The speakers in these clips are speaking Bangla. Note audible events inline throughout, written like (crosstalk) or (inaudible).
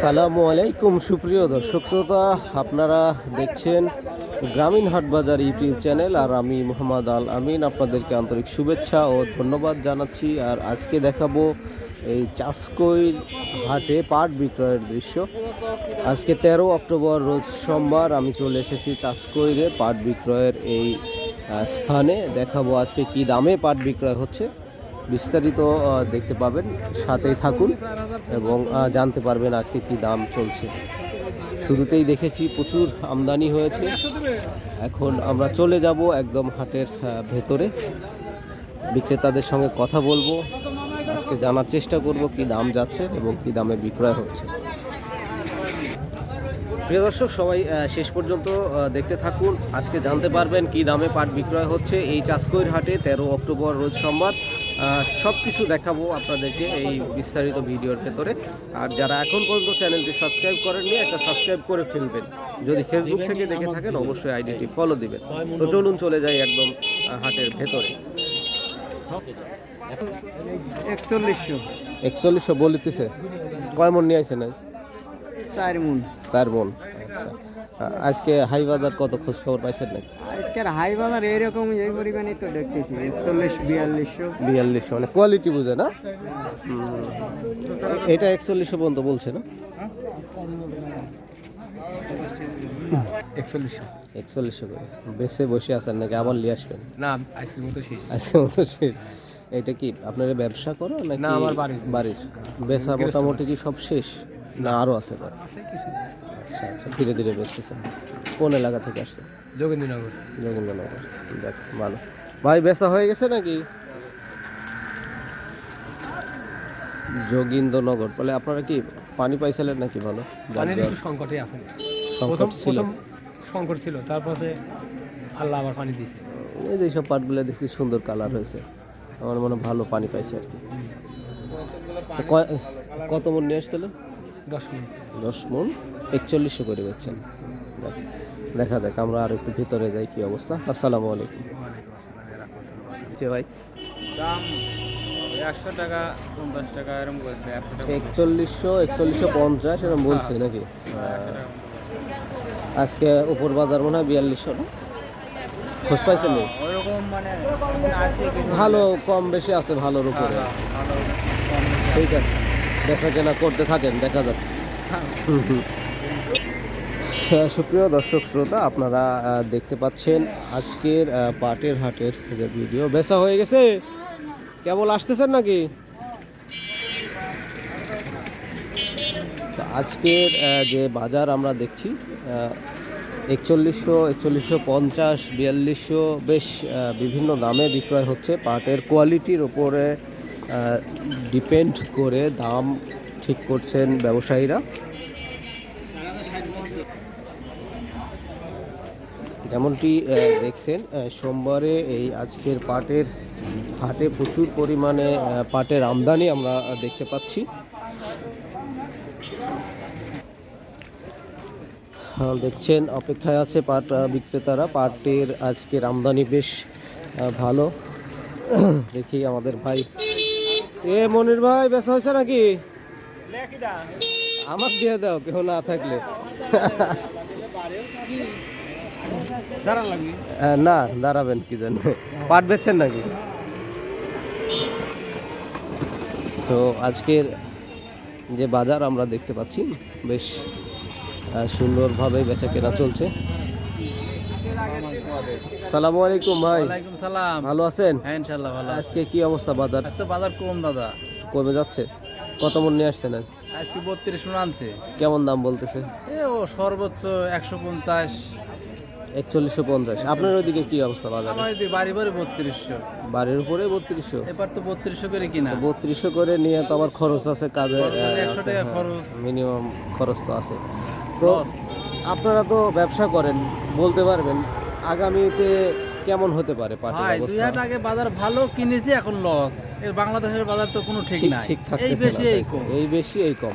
সালামু আলাইকুম, সুপ্রিয় দর্শক শ্রোতা। আপনারা দেখছেন গ্রামীণ হাট বাজার ইউটিউব চ্যানেল, আর আমি মোহাম্মদ আল আমিন। আপনাদেরকে আন্তরিক শুভেচ্ছা ও ধন্যবাদ জানাচ্ছি। আর আজকে দেখাবো এই চাষকই হাটে পাট বিক্রয়ের দৃশ্য। আজকে তেরো অক্টোবর, রোজ সোমবার আমি চলে এসেছি চাষকইরে পাট বিক্রয়ের এই স্থানে। দেখাবো আজকে কি দামে পাট বিক্রয় হচ্ছে। বিস্তারিত দেখতে পাবেন, সাথেই থাকুন এবং জানতে পারবেন আজকে কি দাম চলছে। শুরুতেই দেখেছি প্রচুর আমদানি হয়েছে। এখন আমরা চলে যাব একদম হাটের ভেতরে। বিক্রেতাদের সঙ্গে কথা বলব, আজকে জানার চেষ্টা করব কি দাম যাচ্ছে এবং কি দামে বিক্রয় হচ্ছে। প্রিয় দর্শক, সবাই শেষ পর্যন্ত দেখতে থাকুন। আজকে জানতে পারবেন কি দামে পাট বিক্রয় হচ্ছে। এই চাষকৈর হাটে তেরো অক্টোবর, রোজ সোমবার। সব কিছু দেখাবো আপনাদেরকে এই বিস্তারিত ভিডিওর ভেতরে। আর যারা এখন পর্যন্ত চ্যানেলটি সাবস্ক্রাইব করেননি একটা সাবস্ক্রাইব করে ফেলবেন। যদি ফেসবুক থেকে দেখে থাকেন অবশ্যই আইডিটি ফলো দিবেন। তো চলুন চলে যাই একদম হাটের ভেতরে। একচল্লিশশো। একচল্লিশশো বলিতেছে। কয় মন নিয়ে আইছেন আজ? চার মুন। চার মন। আজকে হাই বাজার কত খোঁজ খবর পাইছেন নাকি? আজকের হাই বাজার এইরকম এই পরিমাণে তো দেখতেছি একচল্লিশ বিয়াল্লিশশো। বিয়াল্লিশশো মানে কোয়ালিটি বুঝে না? এটা একচল্লিশশো পর্যন্ত বলছে না? একচল্লিশশো। একচল্লিশশো করে। বেসে বসে আছেন নাকি? আবার নিয়ে আসবেন? না আজকের মতো শেষ। আজকে মতো শেষ। এটা কি আপনারা ব্যবসা করো নাকি না, আমার বাড়ির। বাড়ির? বেচা মোটামুটি কি সব শেষ? না আরও আছে কিছু। আচ্ছা আচ্ছা ধীরে ধীরে বেচতেছেন কোন এলাকা থেকে আসছে? যোগেন্দ্রনগর যোগেন্দ্রনগর দেখ ভালো। ভাই বেচা হয়ে গেছে নাকি? যোগীন্দ্রনগর তাহলে আপনারা কি পানি পাইছিলেন নাকি ভালো পানির একটু সংকটে আছে। সংকট প্রথম ছিল। প্রথম সংকট ছিল তারপরে আল্লাহ আবার পানি দিয়েছে। এই যে সব পাটগুলো দেখছি সুন্দর কালার হয়েছে। আমার মনে হয় ভালো পানি পাইছে আর কি। কত মন নিয়ে আসছিলেন দশ মিনিট দশ মন একচল্লিশশো করে বেচছেন। দেখা যাক আমরা আর একটু ভিতরে যাই কি অবস্থা? আসসালামু আলাইকুম। জি ভাই। দাম একশো টাকা পঞ্চাশ টাকা এরকম টাকা একচল্লিশশো একচল্লিশশো পঞ্চাশ এরকম বলছে নাকি? আজকে উপর বাজার মনে হয় বিয়াল্লিশশো না? খোঁজ পাইছেন? ওইরকম মানে ভালো কম বেশি আছে ভালোর উপরে। ঠিক আছে। বেচা কেনা করতে থাকেন দেখা হুম। হ্যাঁ, সুপ্রিয় দর্শক শ্রোতা আপনারা দেখতে পাচ্ছেন আজকের পাটের হাটের যে ভিডিও। বেচা হয়ে গেছে? কেবল আসতেছেন নাকি? আজকের যে বাজার আমরা দেখছি একচল্লিশশো একচল্লিশশো পঞ্চাশ বিয়াল্লিশশো বেশ বিভিন্ন দামে বিক্রয় হচ্ছে পাটের কোয়ালিটির ওপরে ডিপেন্ড করে দাম ঠিক করছেন ব্যবসায়ীরা। যেমনটি দেখছেন সোমবারে এই আজকের পাটের, হাটে প্রচুর পরিমাণে পাটের আমদানি আমরা দেখতে পাচ্ছি। দেখছেন, অপেক্ষায় আছে পাট বিক্রেতারা। পাটের আজকের আমদানি বেশ ভালো। দেখি আমাদের ভাই এ মনির ভাই বেচা হয়েছে নাকি? আমার দিয়ে দাও কেউ না থাকলে। না দাঁড়াবেন কি জন্য পাট বেচছেন নাকি? তো আজকের যে বাজার আমরা দেখতে পাচ্ছি বেশ সুন্দরভাবে বেচা কেনা চলছে। সালামু আলাইকুম ভাই। ওয়ালাইকুম সালাম। ভালো আছেন? হ্যাঁ ইনশাল্লাহ ভালো আজকে কি অবস্থা বাজার? আজ তো বাজার কম দাদা। কমে যাচ্ছে। কত মন নিয়ে আসছেন আজ? আজকে বত্রিশ মন আনছে। কেমন দাম বলতেছে? এ ও সর্বোচ্চ একশো পঞ্চাশ। একচল্লিশশো পঞ্চাশ। আপনার ওইদিকে কি অবস্থা বাজার? আমার বাড়ি বাড়ি বত্রিশশো। বাড়ির উপরে বত্রিশশো। এবার তো বত্রিশশো করে কিনা। বত্রিশশো করে নিয়ে তো আবার খরচ আছে কাজে একশো টাকা খরচ। মিনিমাম খরচ তো আছে। তো আপনারা তো ব্যবসা করেন বলতে পারবেন। আগামীতে কেমন হতে পারে পাটের দুই আগে বাজার ভালো কিনেছি এখন লস এই বাংলাদেশের বাজার তো কোনো ঠিক নাই। ঠিক এই বেশি এই কম। এই বেশি এই কম।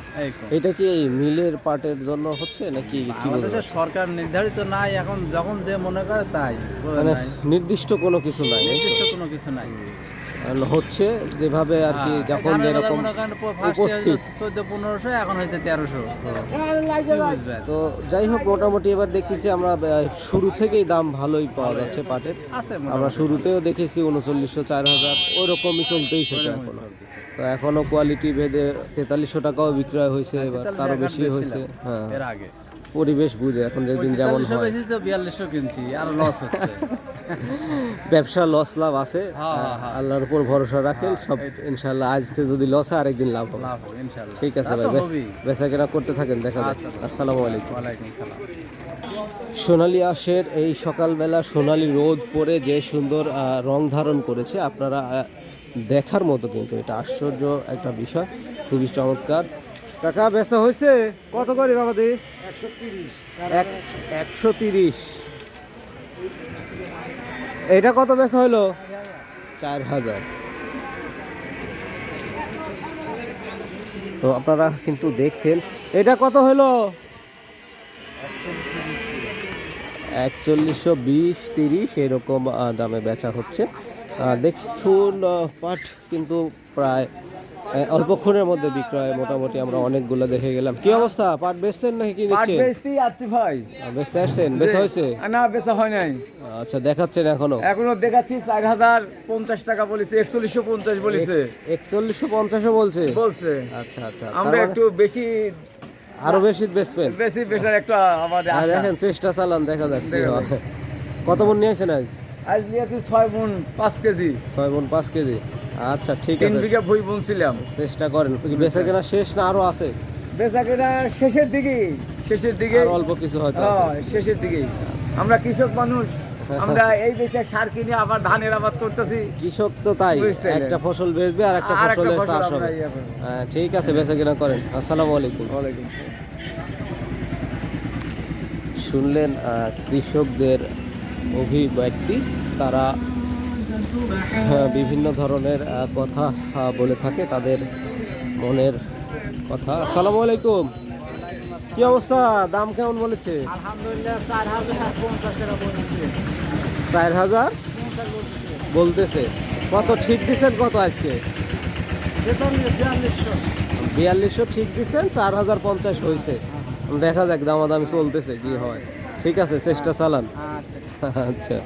এটা কি এই মিলের পাটের জন্য হচ্ছে নাকি? বাংলাদেশের সরকার নির্ধারিত নাই এখন যখন যে মনে করে তাই। মানে নির্দিষ্ট কোনো কিছু নাই নির্দিষ্ট কোনো কিছু নাই। হচ্ছে যেভাবে আর কি যখন যেরকম উপস্থিত। চোদ্দ পনেরোশো এখন হয়েছে তেরোশো। তো যাই হোক মোটামুটি এবার দেখতেছি আমরা শুরু থেকেই দাম ভালোই পাওয়া যাচ্ছে পাটের। আমরা শুরুতেও দেখেছি উনচল্লিশশো চার হাজার ওই রকমই চলতেই সেটা এখনও। তো এখনও কোয়ালিটি ভেদে তেতাল্লিশশো টাকাও বিক্রয় হয়েছে এবার তারও বেশি হয়েছে হ্যাঁ। এর আগে। পরিবেশ বুঝে এখন যেদিন যেমন হয়। বিয়াল্লিশশো কিনছি আর লস হচ্ছে। (laughs) ব্যবসা লস লাভ আছে হ্যাঁ, হ্যাঁ, হ্যাঁ। আল্লাহর উপর ভরসা রাখেন সব ইনশাল্লাহ আজকে যদি লস হয় আরেকদিন লাভ হবে। ঠিক আছে ভাই বেচা কেনা করতে থাকেন দেখা যাক। আচ্ছা, আসসালামু আলাইকুম। সোনালী আঁশের এই সকালবেলা সোনালি রোদ পরে যে সুন্দর আহ, রং ধারণ করেছে আপনারা দেখার মতো কিন্তু এটা আশ্চর্য একটা বিষয়। খুবই চমৎকার। কাকা বেচা হয়েছে কত করে বাবা দি? একশো তিরিশ। এটা কত বেচা হলো চার হাজার। তো আপনারা কিন্তু দেখছেন এটা কত হলো একচল্লিশশো বিশ তিরিশ এরকম দামে বেচা হচ্ছে। দেখুন পাট কিন্তু প্রায় অল্পক্ষণের মধ্যে বিক্রয়। মোটামুটি আমরা অনেকগুলো দেখে গেলাম। কি অবস্থা? পাট বেচলেন নাকি কি নিচ্ছেন? বেচতেই আছি ভাই। বেচতে আসছেন? বেচা হয়েছে? না বেচা হয় নাই। আচ্ছা দেখাচ্ছেন এখনও? এখনও দেখাচ্ছি চার হাজার পঞ্চাশ টাকা বলেছে একচল্লিশশো পঞ্চাশ বলেছে। একচল্লিশশো পঞ্চাশও বলছে? বলছে। আচ্ছা আচ্ছা। আমরা মানে একটু বেশি আরও বেশি বেচবেন? বেশি বেচার একটা আমাদের হ্যাঁ, দেখেন চেষ্টা চালান দেখা যাক কত মন নিয়েছেন আজ? আজ নিয়েছি ছয় মন পাঁচ কেজি। ছয় মন পাঁচ কেজি। আচ্ছা ঠিক তিন আছে। বিঘা ভুই বুনছিলাম। চেষ্টা করেন বেচা কেনা শেষ না আরও আছে? বেচা কেনা শেষের দিকে শেষের দিকে। অল্প কিছু হয়তো হ্যাঁ, শেষের দিকে। আমরা কৃষক মানুষ আমরা (laughs) এই বেচে সার কিনে আবার ধানের আবাদ করতেছি। কৃষক তো তাই একটা ফসল বেচবে আর একটা ফসলের ফসল চাষ হবে। ইয়ে। হ্যাঁ, ঠিক আছে বেচা কেনা করেন। আসসালামু আলাইকুম। শুনলেন কৃষকদের অভিব্যক্তি তারা বিভিন্ন ধরনের কথা বলে থাকে তাদের মনের কথা। আসসালামু আলাইকুম। কি অবস্থা? দাম কেমন বলেছে? চার হাজার বলতেছে। কত ঠিক দিচ্ছেন কত আজকে? বিয়াল্লিশশো। ঠিক দিচ্ছেন চার হাজার পঞ্চাশ হয়েছে। দেখা যাক দামাদামি চলতেছে কি হয়। ঠিক আছে চেষ্টা চালান। আচ্ছা।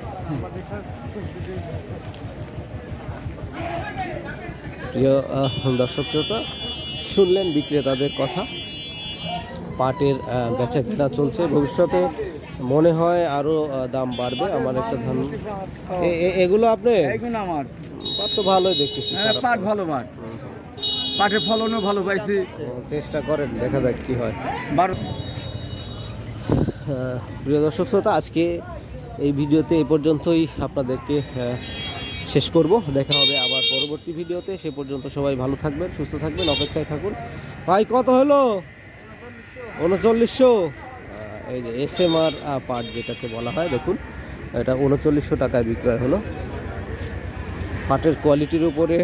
প্রিয় আহ, দর্শক শ্রোতা শুনলেন বিক্রেতাদের কথা। পাটের বেচা কেনা চলছে। ভবিষ্যতে মনে হয় আরও আহ, দাম বাড়বে। আমার একটা ধান এগুলো আপনি আমার। পাট তো ভালোই দেখতেছি হ্যাঁ, পাট ভালো পাট। পাটের ফলনও ভালো পাইছি। চেষ্টা করেন দেখা যাক কি হয়। বারো প্রিয় দর্শক শ্রোতা, আজকে এই ভিডিওতে এ পর্যন্তই আপনাদেরকে শেষ করব। দেখা হবে আবার পরবর্তী ভিডিওতে। সে পর্যন্ত সবাই ভালো থাকবেন, সুস্থ থাকবেন, অপেক্ষায় থাকুন। ভাই, কত হলো? উনচল্লিশশো। এই যে এস এম আর পার্ট যেটাকে বলা হয়, দেখুন, এটা উনচল্লিশশো টাকায় বিক্রয় হলো। পাটের কোয়ালিটির উপরে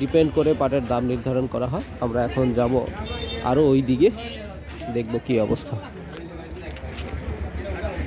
ডিপেন্ড করে পাটের দাম নির্ধারণ করা হয়। আমরা এখন যাব আরও ওই দিকে দেখব কি অবস্থা।